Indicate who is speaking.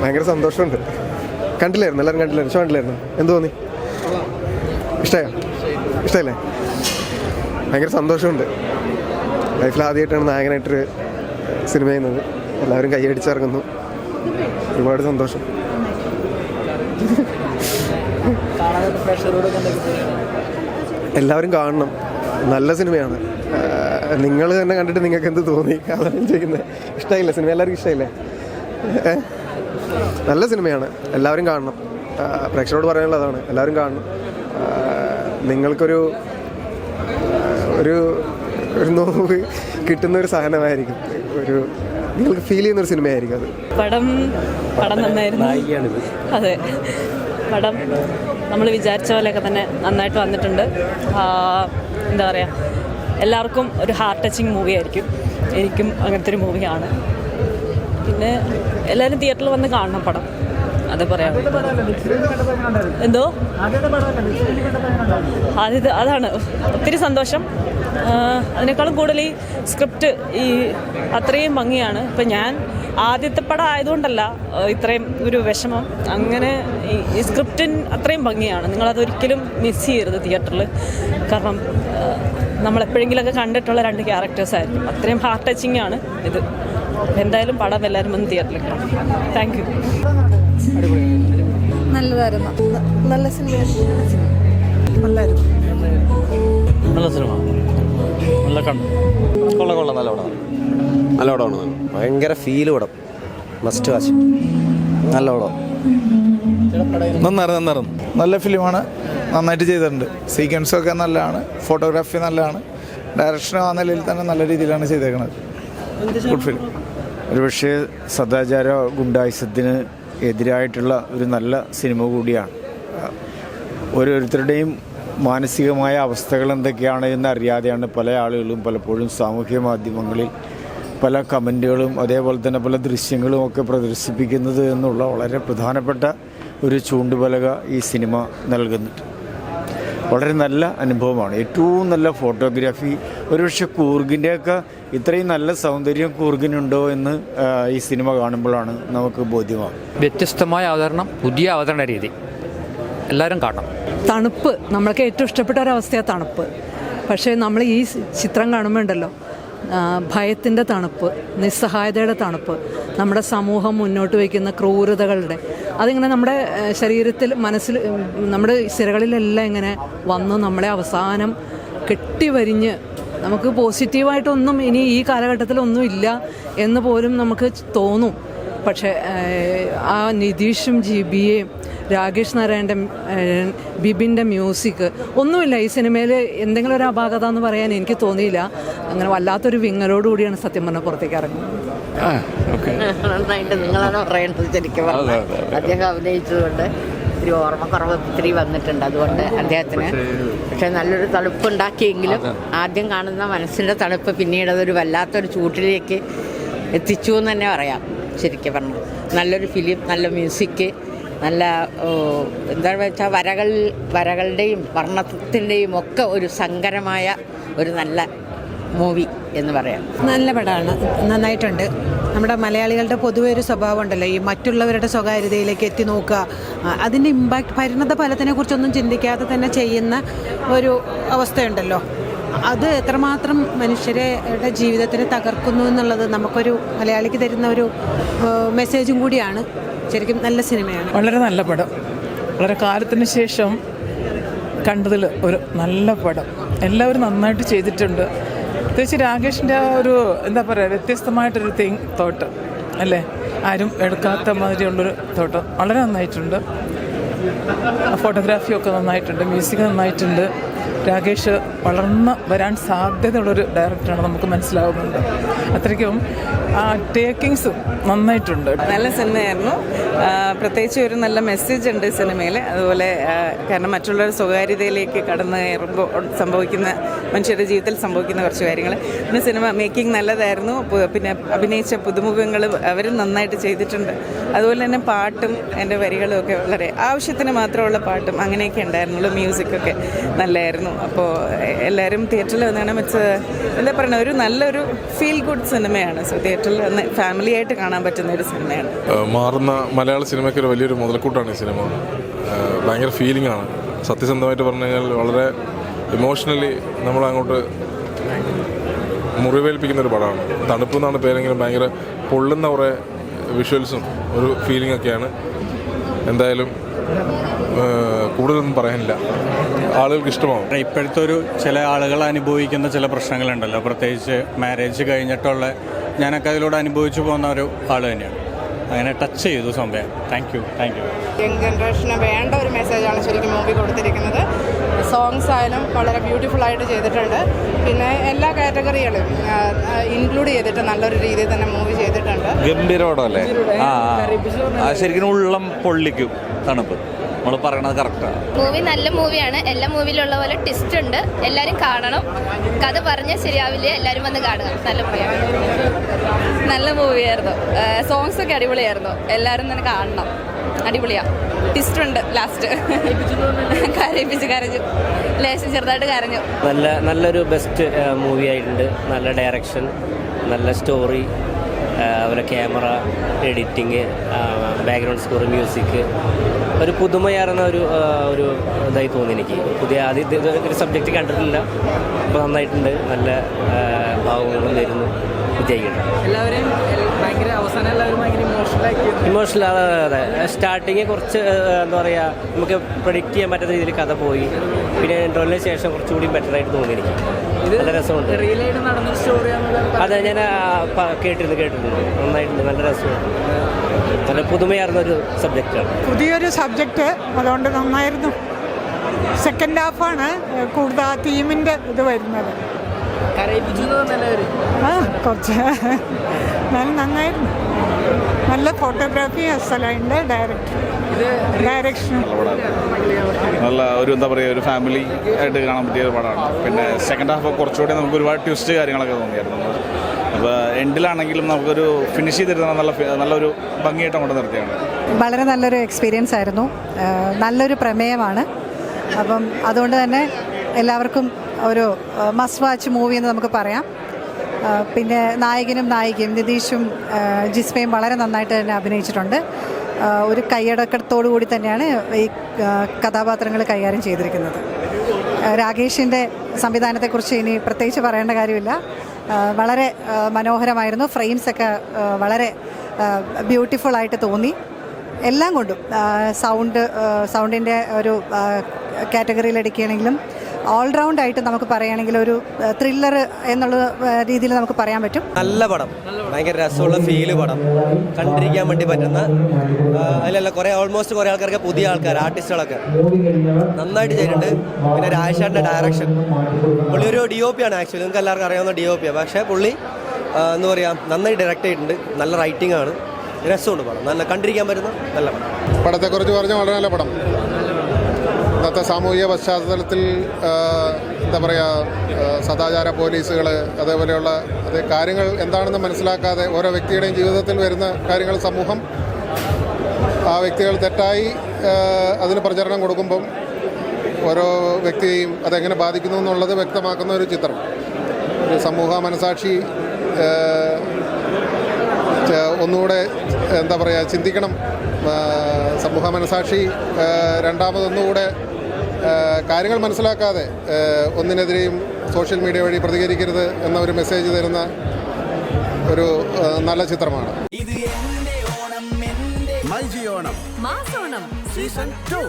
Speaker 1: ഭയങ്കര സന്തോഷമുണ്ട്. കണ്ടില്ലായിരുന്നു എല്ലാവരും കണ്ടില്ലായിരുന്നു ഷോ കണ്ടില്ലായിരുന്നു. എന്ത് തോന്നി? ഇഷ്ടമായോ ഇഷ്ടമല്ലേ ഭയങ്കര സന്തോഷമുണ്ട്. ലൈഫിൽ ആദ്യമായിട്ടാണ് നായകനായിട്ടൊരു സിനിമ ചെയ്യുന്നത്. എല്ലാവരും കൈയടിച്ചിറങ്ങുന്നു ഒരുപാട് സന്തോഷം. എല്ലാവരും കാണണം. നല്ല സിനിമയാണ്. നിങ്ങൾ തന്നെ കണ്ടിട്ട് നിങ്ങൾക്ക് എന്ത് തോന്നി? അതാണ് ചെയ്യുന്നത് ഇഷ്ടമില്ല സിനിമ എല്ലാവർക്കും ഇഷ്ടമായില്ലേ? നല്ല സിനിമയാണ്. എല്ലാവരും കാണണം. പ്രേക്ഷകരോട് പറയാനുള്ളതാണ്. അതാണ് എല്ലാവരും കാണണം. നിങ്ങൾക്കൊരു ഒരു ഒരു നോവ് കിട്ടുന്ന ഒരു സാധനമായിരിക്കും. ഒരു നിങ്ങൾക്ക് ഫീൽ ചെയ്യുന്ന ഒരു സിനിമയായിരിക്കും അത്.
Speaker 2: പടം പടം നന്നായിരുന്നു. അതെ. പടം നമ്മൾ വിചാരിച്ച പോലെയൊക്കെ തന്നെ നന്നായിട്ട് വന്നിട്ടുണ്ട്. എന്താ പറയുക എല്ലാവർക്കും ഒരു ഹാർട്ട് ടച്ചിങ് മൂവി ആയിരിക്കും. എനിക്കും അങ്ങനത്തെ ഒരു മൂവിയാണ് പിന്നെ എല്ലാവരും തിയേറ്ററിൽ വന്ന് കാണണം പടം. അത് പറയാം. എന്തോ? ആദ്യത്തെ അതാണ്. ഒത്തിരി സന്തോഷം. അതിനേക്കാളും കൂടുതൽ ഈ സ്ക്രിപ്റ്റ് ഈ അത്രയും ഭംഗിയാണ്. ഇപ്പം ഞാൻ ആദ്യത്തെ പടം ആയതുകൊണ്ടല്ല ഇത്രയും ഒരു വിഷമം. അങ്ങനെ ഈ- സ്ക്രിപ്റ്റിൻ അത്രയും ഭംഗിയാണ്. നിങ്ങളതൊരിക്കലും മിസ് ചെയ്യരുത് തിയേറ്ററിൽ. കാരണം നമ്മളെപ്പോഴെങ്കിലൊക്കെ കണ്ടിട്ടുള്ള രണ്ട് ക്യാരക്ടേഴ്സായിരിക്കും അത്രയും ഹാർട്ട് ടച്ചിങ് ആണ് ഇത്. എന്തായാലും പടം എല്ലാവരും വന്ന് തിയേറ്ററിൽ കാണാം താങ്ക് യു
Speaker 3: നല്ലതായിരുന്നു. നല്ല സിനിമയായിരുന്നു നല്ലായിരുന്നു.
Speaker 4: നല്ല സിനിമ. നല്ല കണ്ടു.
Speaker 5: കൊള്ള കൊള്ള നല്ല പടമാണ് നല്ല പടമാണ് ഭയങ്കര ഫീൽ പടം. മസ്റ്റ് വാച്ച് നല്ല പടം.
Speaker 6: നന്നായിരുന്നു നന്നായിരുന്നു. നല്ല ഫിലിമാണ്. നന്നായിട്ട് ചെയ്തിട്ടുണ്ട്. സീക്വൻസൊക്കെ നല്ലതാണ്. ഫോട്ടോഗ്രാഫി നല്ലതാണ്. ഡയറക്ഷൻ ആ നിലയിൽ തന്നെ നല്ല രീതിയിലാണ് ചെയ്തേക്കുന്നത് ഗുഡ് ഫിലിം
Speaker 7: ഒരുപക്ഷെ സദാചാര ഗുണ്ടായുസത്തിന് എതിരായിട്ടുള്ള ഒരു നല്ല സിനിമ കൂടിയാണ്. ഓരോരുത്തരുടെയും മാനസികമായ അവസ്ഥകൾ എന്തൊക്കെയാണ് അറിയാതെയാണ് പല ആളുകളും പലപ്പോഴും സാമൂഹ്യ മാധ്യമങ്ങളിൽ പല കമന്റുകളും അതേപോലെ തന്നെ പല ദൃശ്യങ്ങളും ഒക്കെ പ്രദർശിപ്പിക്കുന്നത് എന്നുള്ള വളരെ പ്രധാനപ്പെട്ട ഒരു ചൂണ്ടുപലക ഈ സിനിമ നൽകുന്നുണ്ട്. വളരെ നല്ല അനുഭവമാണ്. ഏറ്റവും നല്ല ഫോട്ടോഗ്രാഫി ഒരുപക്ഷെ കൂർഗിന്റെയൊക്കെ ഇത്രയും നല്ല സൗന്ദര്യം കൂർഗിനുണ്ടോ എന്ന് ഈ സിനിമ കാണുമ്പോഴാണ് നമുക്ക് ബോധ്യമാകും
Speaker 4: വ്യത്യസ്തമായ അവതരണം പുതിയ അവതരണ രീതി. എല്ലാവരും കാണണം.
Speaker 3: തണുപ്പ്. നമ്മൾക്ക് ഏറ്റവും ഇഷ്ടപ്പെട്ട ഒരവസ്ഥയാണ് തണുപ്പ്. പക്ഷേ നമ്മൾ ഈ ചിത്രം കാണുമ്പോൾ ഉണ്ടല്ലോ ഭയത്തിന്റെ തണുപ്പ് നിസ്സഹായതയുടെ തണുപ്പ് നമ്മുടെ സമൂഹം മുന്നോട്ട് വയ്ക്കുന്ന ക്രൂരതകളുടെ അതിങ്ങനെ നമ്മുടെ ശരീരത്തിൽ മനസ്സിൽ നമ്മുടെ സിരകളിലെല്ലാം ഇങ്ങനെ വന്ന് നമ്മളെ അവസാനം കെട്ടിവരിഞ്ഞ് നമുക്ക് പോസിറ്റീവായിട്ടൊന്നും ഇനി ഈ കാലഘട്ടത്തിലൊന്നും ഇല്ല എന്ന് പോലും നമുക്ക് തോന്നും. പക്ഷേ ആ നിതീഷും ജി ബി എയും രാകേഷ് നാരായണന്റെ ബിബിന്റെ മ്യൂസിക് ഒന്നുമില്ല. ഈ സിനിമയിൽ എന്തെങ്കിലും ഒരു അപാകത എന്ന് പറയാൻ എനിക്ക് തോന്നിയില്ല. അങ്ങനെ വല്ലാത്തൊരു വിങ്ങലോട് കൂടിയാണ് സത്യം പറഞ്ഞ പുറത്തേക്ക് ഇറങ്ങുന്നത്.
Speaker 8: നന്നായിട്ട് നിങ്ങളാണ് പറയേണ്ടത് ശരിക്കും അദ്ദേഹം അഭിനയിച്ചതുകൊണ്ട്. ഇത്തിരി ഓർമ്മക്കുറവ് ഇത്തിരി വന്നിട്ടുണ്ട് അതുകൊണ്ട് അദ്ദേഹത്തിന്. പക്ഷെ നല്ലൊരു തണുപ്പുണ്ടാക്കിയെങ്കിലും ആദ്യം കാണുന്ന മനസ്സിന്റെ തണുപ്പ് പിന്നീട് അതൊരു വല്ലാത്തൊരു ചൂട്ടിലേക്ക് എത്തിച്ചു എന്ന് തന്നെ പറയാം. ശരിക്കും പറഞ്ഞു നല്ലൊരു ഫിലിം നല്ല മ്യൂസിക് നല്ല എന്താണെന്ന് വെച്ചാൽ വരകൾ വരകളുടെയും വർണത്തിന്റെയും ഒക്കെ ഒരു സങ്കരമായ ഒരു നല്ല മൂവി എന്ന് പറയാം.
Speaker 9: നല്ല പടമാണ്. നന്നായിട്ടുണ്ട്. നമ്മുടെ മലയാളികളുടെ പൊതുവെ ഒരു സ്വഭാവം ഉണ്ടല്ലോ ഈ മറ്റുള്ളവരുടെ സ്വകാര്യതയിലേക്ക് എത്തി നോക്കുക. അതിന്റെ ഇമ്പാക്റ്റ് പരിണത ഫലത്തിനെ കുറിച്ചൊന്നും ചിന്തിക്കാതെ തന്നെ ചെയ്യുന്ന ഒരു അവസ്ഥയുണ്ടല്ലോ. അത് എത്രമാത്രം മനുഷ്യരുടെ ജീവിതത്തിന് തകർക്കുന്നു എന്നുള്ളത് നമുക്കൊരു മലയാളിക്ക് തരുന്ന ഒരു മെസ്സേജും കൂടിയാണ്. ശരിക്കും നല്ല സിനിമയാണ്.
Speaker 10: വളരെ നല്ല പടം. വളരെ കാലത്തിന് ശേഷം കണ്ടതിൽ ഒരു നല്ല പടം. എല്ലാവരും നന്നായിട്ട് ചെയ്തിട്ടുണ്ട്. പ്രത്യേകിച്ച് രാകേഷിന്റെ ഒരു എന്താ പറയുക വ്യത്യസ്തമായിട്ടൊരു തിങ് തോട്ട് അല്ലേ? ആരും എടുക്കാത്ത മാതിരിയുള്ളൊരു തോട്ട് വളരെ നന്നായിട്ടുണ്ട്. ഫോട്ടോഗ്രാഫി ഒക്കെ നന്നായിട്ടുണ്ട്. മ്യൂസിക് നന്നായിട്ടുണ്ട്. രാകേഷ് വളർന്ന് വരാൻ സാധ്യതയുള്ളൊരു ഡയറക്ടറാണ് നമുക്ക് മനസ്സിലാവുന്നുണ്ട്. അത്രയ്ക്കും ആ ടേക്കിങ്സും നന്നായിട്ടുണ്ട്.
Speaker 11: നല്ല സിനിമയായിരുന്നു. പ്രത്യേകിച്ച് ഒരു നല്ല മെസ്സേജ് ഉണ്ട് സിനിമയിൽ അതുപോലെ കാരണം മറ്റുള്ളവരുടെ സ്വകാര്യതയിലേക്ക് കടന്നു കയറുമ്പോൾ സംഭവിക്കുന്ന മനുഷ്യരുടെ ജീവിതത്തിൽ സംഭവിക്കുന്ന കുറച്ച് കാര്യങ്ങൾ. പിന്നെ സിനിമ മേക്കിംഗ് നല്ലതായിരുന്നു. പിന്നെ അഭിനയിച്ച പുതുമുഖങ്ങൾ അവർ നന്നായിട്ട് ചെയ്തിട്ടുണ്ട്. അതുപോലെ തന്നെ പാട്ടും എന്റെ വരികളും ഒക്കെ വളരെ ആവശ്യത്തിന് മാത്രമുള്ള പാട്ടും അങ്ങനെയൊക്കെ ഉണ്ടായിരുന്നുള്ളൂ. മ്യൂസിക്കൊക്കെ നല്ലതായിരുന്നു അപ്പോൾ എല്ലാവരും തിയേറ്ററിൽ വന്നാണ് വെച്ച് എന്താ പറയുക ഒരു നല്ലൊരു ഫീൽ ഗുഡ് സിനിമയാണ്. സോ തിയേറ്ററിൽ വന്ന് ഫാമിലി ആയിട്ട് കാണാൻ പറ്റുന്ന ഒരു സിനിമയാണ്.
Speaker 12: മാറുന്ന മലയാള സിനിമയ്ക്ക് ഒരു വലിയൊരു മുതൽക്കൂട്ടാണ് ഈ സിനിമ. ഭയങ്കര ഫീലിംഗ് ആണ്. സത്യസന്ധമായിട്ട് പറഞ്ഞു കഴിഞ്ഞാൽ വളരെ ഇമോഷണലി നമ്മളങ്ങോട്ട് മുറിവേൽപ്പിക്കുന്ന ഒരു പടമാണ്. തണുപ്പ് എന്നാണ് പേരെങ്കിലും ഭയങ്കര പൊള്ളുന്ന കുറേ വിഷ്വൽസും ഒരു ഫീലിംഗ് ഒക്കെയാണ്. എന്തായാലും കൂടുതലൊന്നും പറയാനില്ല. ആളുകൾക്ക് ഇഷ്ടമാവും.
Speaker 13: ഇപ്പോഴത്തെ ഒരു ചില ആളുകൾ അനുഭവിക്കുന്ന ചില പ്രശ്നങ്ങളുണ്ടല്ലോ. പ്രത്യേകിച്ച് മാരേജ് കഴിഞ്ഞിട്ടുള്ള ഞാനൊക്കെ അതിലൂടെ അനുഭവിച്ചു പോകുന്ന ഒരു ആൾ തന്നെയാണ്. അങ്ങനെ ടച്ച് ചെയ്തു സംഭവം thank you thank you
Speaker 11: young ജനറേഷന് വേണ്ട ഒരു മെസ്സേജാണ് ശരിക്കും മൂവി കൊടുത്തിരിക്കുന്നത്. സോങ്സ് ആയാലും വളരെ ബ്യൂട്ടിഫുൾ ആയിട്ട് ചെയ്തിട്ടുണ്ട്. പിന്നെ എല്ലാ കാറ്റഗറികളും ഇൻക്ലൂഡ് ചെയ്തിട്ട് നല്ലൊരു രീതിയിൽ തന്നെ മൂവി ചെയ്തിട്ടുണ്ട്.
Speaker 5: ഗംഭീരോടല്ലേ ആ. ആ ശരിക്കും ഉള്ളം പൊള്ളിക്കും തണുപ്പ്. നമ്മൾ പറയണത് കറക്റ്റാണ്
Speaker 8: മൂവി നല്ല മൂവിയാണ് എല്ലാ മൂവിയിലുള്ള പോലെ ട്വിസ്റ്റ് ഉണ്ട്. എല്ലാവരും കാണണം. കഥ പറഞ്ഞാൽ ശരിയാവില്ല എല്ലാവരും വന്ന് കാണുക. നല്ല മൂവിയാണ് നല്ല മൂവിയായിരുന്നു സോങ്സ് ഒക്കെ അടിപൊളിയായിരുന്നു. എല്ലാവരും തന്നെ കാണണം. അടിപൊളിയാ. ട്വിസ്റ്റ് ഉണ്ട് ലാസ്റ്റ് കരയിപ്പിച്ച് കരഞ്ഞു. ലേശം ചെറുതായിട്ട് കരഞ്ഞു.
Speaker 5: നല്ല നല്ലൊരു ബെസ്റ്റ് മൂവി ആയിട്ടുണ്ട്. നല്ല ഡയറക്ഷൻ നല്ല സ്റ്റോറി അതുപോലെ camera editing background score music ഒരു പുതുമയാർന്ന ഒരു ഒരു ഇതായി തോന്നി എനിക്ക്. പുതിയ ആദ്യം ഒരു സബ്ജക്റ്റ് കണ്ടിട്ടില്ല. അപ്പോൾ നന്നായിട്ടുണ്ട്. നല്ല ഭാവങ്ങളും വരുന്നു. വിജയിക്കണം
Speaker 10: എല്ലാവരെയും
Speaker 5: ഇമോഷണൽ അതെ അതെ. അതെ സ്റ്റാർട്ടിങ് കുറച്ച് എന്താ പറയുക നമുക്ക് പ്രൊഡിക്റ്റ് ചെയ്യാൻ പറ്റുന്ന രീതിയിൽ കഥ പോയി. പിന്നെ ഇന്റർവെല്ലിന് ശേഷം കുറച്ചുകൂടി ബെറ്റർ ആയിട്ട് തോന്നി എനിക്ക് നല്ല രസമുണ്ട്.
Speaker 10: റിയലായിട്ട് നടന്ന സ്റ്റോറിയാണ്
Speaker 5: അതെ ഞാൻ കേട്ടിരുന്നു കേട്ടിരുന്നു. നന്നായിട്ടുണ്ട് നല്ല രസമുണ്ട്. നല്ല പുതുമയാർന്ന ഒരു സബ്ജക്റ്റാണ്
Speaker 9: പുതിയൊരു സബ്ജക്റ്റ് അതുകൊണ്ട് നന്നായിരുന്നു. സെക്കൻഡ് ഹാഫാണ് കൂടുതൽ ആ തീമിന്റെ ഇത് വരുന്നത്. ആ കുറച്ച്. നല്ല നന്നായിരുന്നു. നല്ല ഫോട്ടോഗ്രാഫി അസലുണ്ട് ഡയറക്ടർ ഡയറക്ഷൻ
Speaker 6: നല്ല ഒരു എന്താ പറയുക ഒരു ഫാമിലി ആയിട്ട് കാണാൻ പറ്റിയ ഒരു പടമാണ്. പിന്നെ സെക്കൻഡ് ഹാഫ് കുറച്ചുകൂടി നമുക്ക് ഒരുപാട് ട്വിസ്റ്റ് കാര്യങ്ങളൊക്കെ തോന്നിയായിരുന്നു. അപ്പോൾ എൻഡിലാണെങ്കിലും നമുക്കൊരു ഫിനിഷ് ചെയ്തിരുന്ന നല്ല നല്ലൊരു ഭംഗിയായിട്ട് അങ്ങോട്ട് നിർത്തിയാണ്.
Speaker 9: വളരെ നല്ലൊരു എക്സ്പീരിയൻസ് ആയിരുന്നു. നല്ലൊരു പ്രമേയമാണ്. അപ്പം അതുകൊണ്ട് തന്നെ എല്ലാവർക്കും ഒരു മസ്റ്റ് വാച്ച് മൂവി എന്ന് നമുക്ക് പറയാം. പിന്നെ നായകനും നായികയും നിതീഷും ജിസ്മയും വളരെ നന്നായിട്ട് തന്നെ അഭിനയിച്ചിട്ടുണ്ട്. ഒരു കൈയടക്കത്തോടു കൂടി തന്നെയാണ് ഈ കഥാപാത്രങ്ങൾ കൈകാര്യം ചെയ്തിരിക്കുന്നത്. രാകേഷിന്റെ സംവിധാനത്തെക്കുറിച്ച് ഇനി പ്രത്യേകിച്ച് പറയേണ്ട കാര്യമില്ല. വളരെ മനോഹരമായിരുന്നു. ഫ്രെയിംസൊക്കെ വളരെ ബ്യൂട്ടിഫുൾ ആയിട്ട് തോന്നി. എല്ലാം കൊണ്ടും സൗണ്ട് സൗണ്ടിന്റെ ഒരു കാറ്റഗറിയിൽ എടുക്കുകയാണെങ്കിലും ഓൾറൗണ്ട് ആയിട്ട് നമുക്ക് പറയുകയാണെങ്കിൽ ഒരു ത്രില്ലർ എന്നുള്ള രീതിയിൽ നമുക്ക് പറയാൻ പറ്റും.
Speaker 5: നല്ല പടം. ഭയങ്കര രസമുള്ള ഫീൽ പടം. കണ്ടിരിക്കാൻ വേണ്ടി പറ്റുന്ന അതിലല്ല കുറേ ഓൾമോസ്റ്റ് കുറേ ആൾക്കാർക്ക് പുതിയ ആൾക്കാർ ആർട്ടിസ്റ്റുകളൊക്കെ നന്നായിട്ട് ചെയ്തിട്ടുണ്ട്. പിന്നെ രാജാന്റെ ഡയറക്ഷൻ പുള്ളി ഒരു ഡി ഒ പി ആണ് ആക്ച്വലി നിങ്ങൾക്ക് എല്ലാവർക്കും അറിയാവുന്ന ഡി ഒ പി ആണ് പക്ഷേ പുള്ളി എന്ന് എന്താ പറയുക നന്നായി ഡയറക്റ്റ് ചെയ്തിട്ടുണ്ട്. നല്ല റൈറ്റിംഗ് ആണ്. രസമുണ്ട് പടം. നല്ല കണ്ടിരിക്കാൻ പറ്റുന്ന നല്ല പടം.
Speaker 12: പടത്തെക്കുറിച്ച് പറഞ്ഞാൽ വളരെ നല്ല പടം. ഇന്നത്തെ സാമൂഹിക പശ്ചാത്തലത്തിൽ എന്താ പറയുക സദാചാര പോലീസുകൾ അതേപോലെയുള്ള അത് കാര്യങ്ങൾ എന്താണെന്ന് മനസ്സിലാക്കാതെ ഓരോ വ്യക്തിയുടെയും ജീവിതത്തിൽ വരുന്ന കാര്യങ്ങൾ സമൂഹം ആ വ്യക്തികൾ തെറ്റായി അതിന് പ്രചരണം കൊടുക്കുമ്പം ഓരോ വ്യക്തിയെയും അതെങ്ങനെ ബാധിക്കുന്നു എന്നുള്ളത് വ്യക്തമാക്കുന്ന ഒരു ചിത്രം. ഒരു സമൂഹ മനസാക്ഷി ഒന്നുകൂടെ എന്താ പറയുക ചിന്തിക്കണം. സമൂഹ മനസാക്ഷി രണ്ടാമതൊന്നുകൂടെ കാര്യങ്ങൾ മനസ്സിലാക്കാതെ ഒന്നിനെതിരെയും സോഷ്യൽ മീഡിയ വഴി പ്രതികരിക്കരുത് എന്ന ഒരു മെസ്സേജ് തരുന്ന ഒരു നല്ല ചിത്രമാണ്.
Speaker 3: മാസോണം. Season two